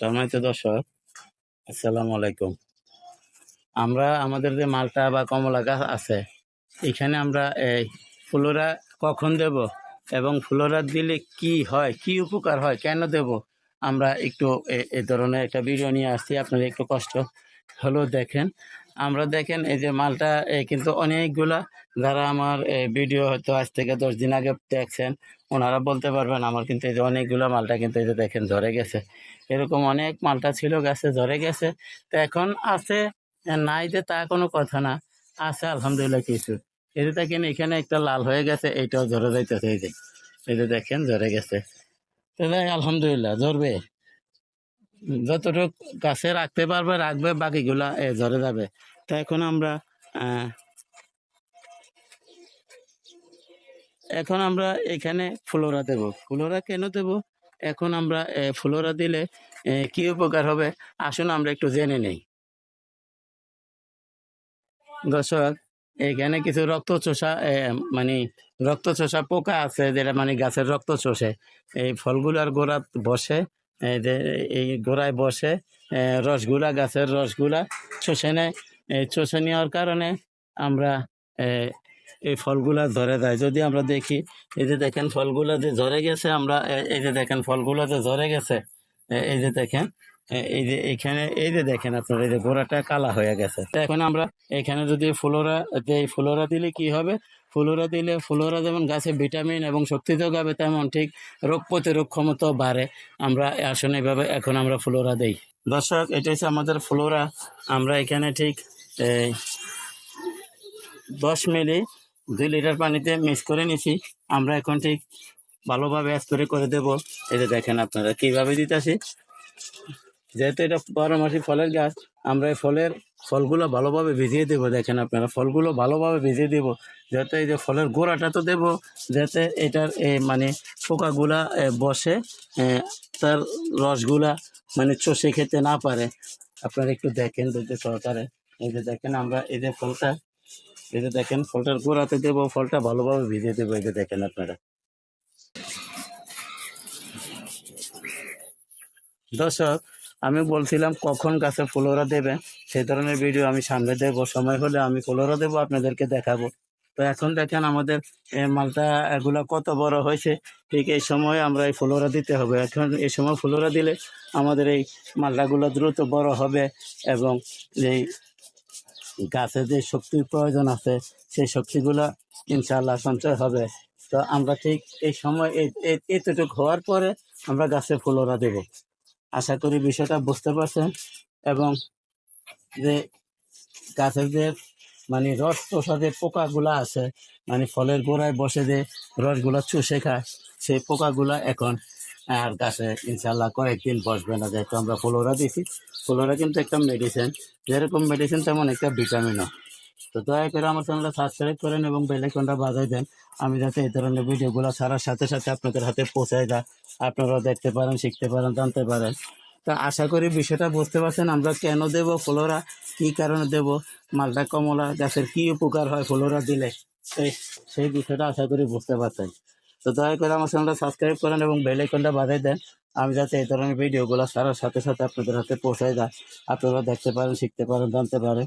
সম্মানিত দর্শক, আসসালামু আলাইকুম। আমরা আমাদের যে মালটা বা কমলা গাছ আছে, এখানে আমরা এই ফুলোরা কখন দেব এবং ফুলোরা দিলে কি হয়, কি উপকার হয়, কেন দেব? আমরা একটু এ- ধরনের একটা ভিডিও নিয়ে আসছি আপনারা একটু কষ্ট হলেও দেখেন। আমরা দেখেন এই যে মালটা কিন্তু অনেকগুলা, যারা আমার ভিডিও হয়তো আজ থেকে দশ দিন আগে দেখছেন, ওনারা বলতে পারবেন আমার কিন্তু এই যে অনেকগুলো মালটা কিন্তু এই যে দেখেন ঝরে গেছে। এরকম অনেক মালটা ছিল, গাছে ঝরে গেছে। তো এখন আছে, নাই যে তা কোনো কথা না, আছে আলহামদুলিল্লাহ কিছু। এই যে দেখেন এখানে একটা লাল হয়ে গেছে, এইটাও ঝরে যাইতেছে, এই যে। এই যে দেখেন ঝরে গেছে। তো যাই, আলহামদুলিল্লাহ, ঝরবে। যতটুকু গাছে রাখতে পারবে, রাখবে, বাকিগুলা এ ঝরে যাবে। তো এখন আমরা এখন আমরা এখানে ফ্লোরা দেব। ফ্লোরা কেন দেব? এখন আমরা ফ্লোরা দিলে কি উপকার হবে? আসুন আমরা একটু জেনে নেই। দর্শক, এখানে কিছু রক্ত চোষা মানে রক্ত চোষা পোকা আছে, যেটা মানে গাছের রক্ত চষে এই ফলগুলার গোড়া বসে এই গোড়ায় বসে রসগুলা গাছের রসগুলা চষে নেয় চষে নেওয়ার কারণে আমরা এই ফলগুলা ধরে দেয় যদি আমরা দেখি, এই যে দেখেন ফলগুলা যে ঝরে গেছে, আমরা এই যে দেখেন ফলগুলা যে ঝরে গেছে এই যে দেখেন এই যে এখানে এই যে দেখেন আপনার এই যে গোড়াটা কালা হয়ে গেছে। এখন আমরা এখানে যদি ফুলোরা এই ফুলোরা দিলে কি হবে? ফুলোরা দিলে ফুলোরা যেমন গাছে ভিটামিন এবং শক্তি যোগাবে তেমন ঠিক রোগ প্রতিরোধ ক্ষমতাও বাড়ে। আমরা আসলে এভাবে এখন আমরা ফ্লোরা দেই। দর্শক এটা হচ্ছে আমাদের ফ্লোরা। আমরা এখানে ঠিক এই, দশ মিলি দুই লিটার পানিতে মিক্স করে নিছি। আমরা এখন ঠিক ভালোভাবে স্প্রে করে দেব। যে দেখেন আপনারা কীভাবে দিতেছি? যেহেতু এটা বারো মাসি ফলের গাছ আমরা এই ফলের ফলগুলো ভালোভাবে ভিজিয়ে দেবো দেখেন আপনারা ফলগুলো ভালোভাবে ভিজিয়ে দেবো যাতে এই যে ফলের গোড়াটা তো দেবো যাতে এটার এ, মানে পোকাগুলা বসে তার রসগুলা মানে চষে খেতে না পারে। আপনারা একটু দেখেন ধৈর্য সহকারে এই যে দেখেন আমরা এই যে ফলটা এই যে দেখেন ফলটার গোড়াতে দেবো ফলটা ভালোভাবে ভিজিয়ে দেবো এই যে দেখেন আপনারা। দর্শক আমি বলছিলাম কখন গাছে ফ্লোরা দেবে, সেই ধরনের ভিডিও আমি সামনে দেবো। সময় হলে আমি ফ্লোরা দেবো, আপনাদেরকে দেখাবো। তো এখন দেখেন আমাদের মালটা এগুলা কত বড় হয়েছে, ঠিক এই সময় আমরা এই ফ্লোরা দিতে হবে। এখন এই সময় ফ্লোরা দিলে আমাদের এই মালটাগুলো দ্রুত বড় হবে এবং এই গাছে যে শক্তির প্রয়োজন আছে, সেই শক্তিগুলো ইনশাল্লাহ সঞ্চয় হবে। তো আমরা ঠিক এই সময় এতটুকু হওয়ার পরে আমরা গাছে ফ্লোরা দেবো। আশা করি বিষয়টা বুঝতে পারছেন এবং যে গাছের যে মানে রস চোষা যে পোকাগুলা আছে মানে ফলের গোড়ায় বসে যে রসগুলা চুষে খায়, সেই পোকাগুলা এখন আর গাছে ইনশাল্লাহ কয়েকদিন বসবে না, যেহেতু আমরা ফ্লোরা দিছি। ফ্লোরা কিন্তু একটা মেডিসিন যেরকম মেডিসিন তেমন একটা ভিটামিনও তো দয়া করে আমার চ্যানেলটা সাবস্ক্রাইব করেন এবং বেলাইকনটা বাজাই দেন। আমি যাতে এই ধরনের ভিডিওগুলো ছাড়ার সাথে সাথে আপনাদের হাতে পৌঁছায় যায় আপনারা দেখতে পারেন, শিখতে পারেন, জানতে পারেন। তা আশা করি বিষয়টা বুঝতে পারছেন আমরা কেন দেব ফ্লোরা, কি কারণে দেব, মালটা কমলা, গাছের কি উপকার হয় ফ্লোরা দিলে? সেই সেই বিষয়টা আশা করি বুঝতে পারছেন। তো দয়া করে আমার চ্যানেলটা সাবস্ক্রাইব করেন এবং বেল আইকনটা বাজাই দেন। আমি যাতে এই ধরনের ভিডিওগুলো ছাড়ার সাথে সাথে আপনাদের হাতে পৌঁছায় যায় আপনারা দেখতে পারেন, শিখতে পারেন, জানতে পারেন।